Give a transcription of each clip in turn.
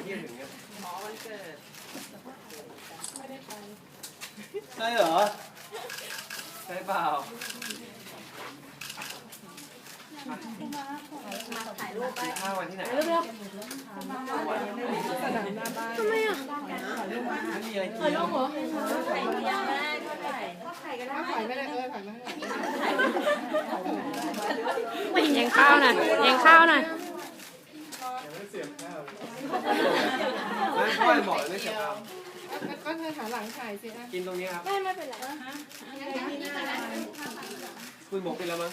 ไม่ใช่เหรอใช่เปล่าถ่ายรูปไปถ่ายวันไหริ่เริ่าทำไมอะอะถ่ายรูปเหรอถ่ายไม่ได้ถ่ายได้ถ่ายไม่ได้เออถ่ายไม่ได้ถ่ายไม่ได้ยังข้าวหน่อยยังข้าวหน่อย ไม่ค่อยบอกไม่เสียครับก็เธอหาหลังถ่ายสิอะกินตรงนี้ครับ ไม่ไม่เป็นไรคุณหมกกินแล้วมั้ง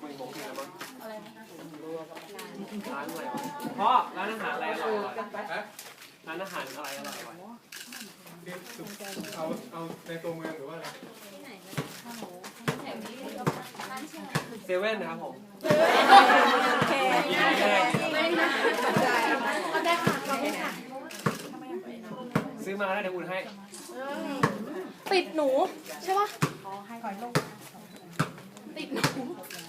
คุณหมกกินแล้วมั้งร้านอะไรวะพ่อร้านอาหารอะไรอร่อยๆร้านอาหารอะไรอร่อยๆเอาเอาในตัวเมืองหรือว่าอะไรเซเว่นนะครับผม โอเคไม่นะก็ได้ค่ะก็ได้ค่ะซื้อมาแล้วเดี๋ยวอุ่นให้ ติดหนูใช่ปะติดหนู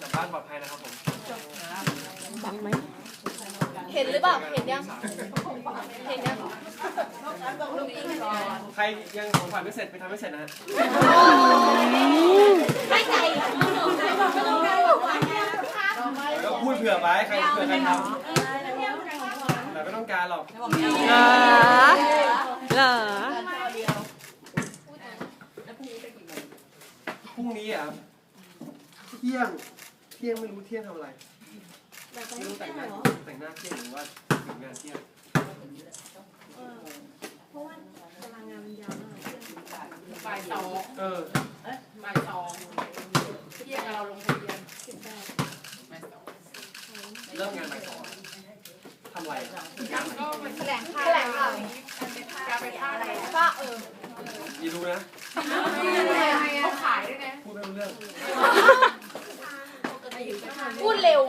กลับบ้านปลอดภัยนะครับผมบังไหม เห็นหรือเปล่า เห็นยัง เห็นยัง ใครยังของฝันไม่เสร็จไปทำให้เสร็จนะฮะไม่ใจ ก็พูดเผื่ อไว้ใครเผื่อใครทำแต่ไม่ต้องการหรอกเหรอเหรอพรุ่งนี้อะเที่ยงเที่ยงไม่รู้เที่ยงทำอะไรไม่รู้แต่งหน้าแต่งหน้าเที่ยงหรือว่าถึงงานเที่ยงบ่ายสองเออบ่ายสองเที่ยงเราลงทะเบียนบ่ายสอง เริ่มงานบ่ายสองทำอะไรอะงานอะไร ก็มัน แถลงข่าวแถลงข่าว การไปท่าอะไร ก็ เอออย่าดูนะเขาขายด้วยนะพูดไม่รู้เรื่องพูดเร็ว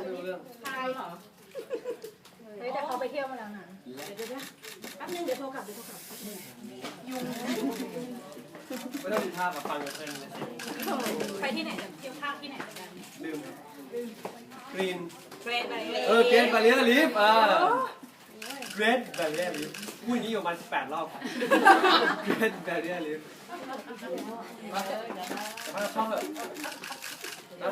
พูดไม่รู้เรื่องเฮ้ยแต่เขาไปเที่ยวมาแล้วนะเดี๋ยวแป๊บนึงเดี๋ยวโทรกลับเดี๋ยวโทรกลับยุงไม่ต้องดูภาพมาฟังกันเพลินเลยไปที่ไหนเที่ยวข้าวที่ไหนกันลืมกรีนเกรดไปเออเกรนบาเลียลิฟอ่า เกรนบาเลียลิฟพูดอย่างนี้อยู่ประมาณ18รอบเกรนบาเลียลิฟแต่ว่าเข้าเถอะนะ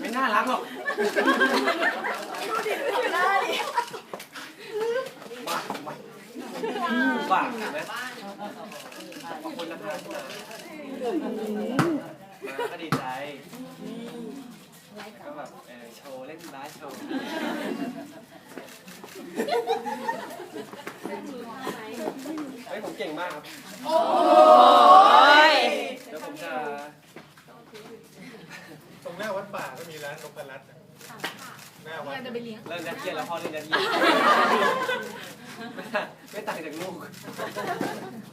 ไม่น่ารักหรอกบ้าบ้าเห็นไหมขอบคุณนะครับ มาก็ดีใจก็แบบเออโชว์เล่นบาสโชว์เฮ้ยผมเก่งมากครับโอ้ยเดี๋ยวผมจะตรงหน้าวัดป่าก็มีร้านนพรัตน์นะหน้าวัดเริ่มยัดเยียดแล้วพ่อเริ่มยัดเยียดไม่ต่างไม่ต่างจากลูก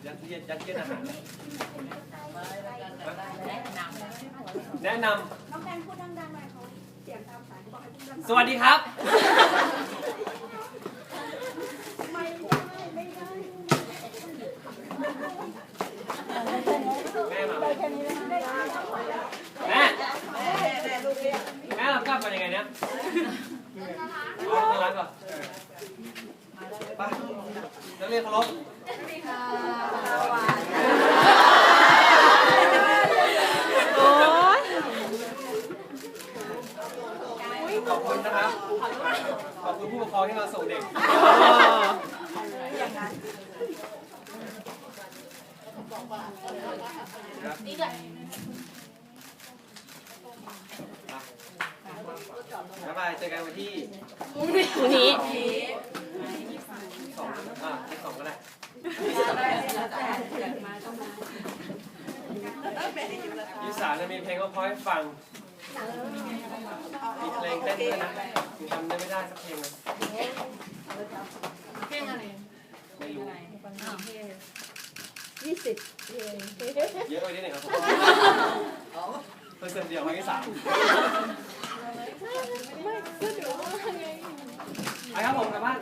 ยัดเยียดยัดเยียดอาหาร แนะนน้องแดงพูดดังๆหน่อยเขาเสียงตามสายเขาบอกให้พูดดังำสวัสดีครับๆไม่ได้ไม่ได้แม่มาแค่นี้นะได้แม่แม่เรากลับมายังไงเนี่ยอ๋อน่ารักก่อนไปนักเรียนเคารพโอ้ย ขอบคุณนะครับ ขอบคุณผู้ปกครองที่มาส่งเด็ก ครับ นี่ด้วย บ๊ายบาย เจอกันวันที่วันนี้ สองอะที่สองก็ได้ยี่สามจะมีเพลงก็พอให้ฟัง มีเพลงเต้นด้วยนะยังทำได้ไม่ได้สักเพลงเลยเพลงอะไรไม่รู้ยี่สิบเพลงเยอะไปนิดหนึ่งครับผมเปอร์เซ็นต์เดียวครั้งที่สาม ไม่ก็เดี๋ยวว่าไงไปครับผมกลับบ้าน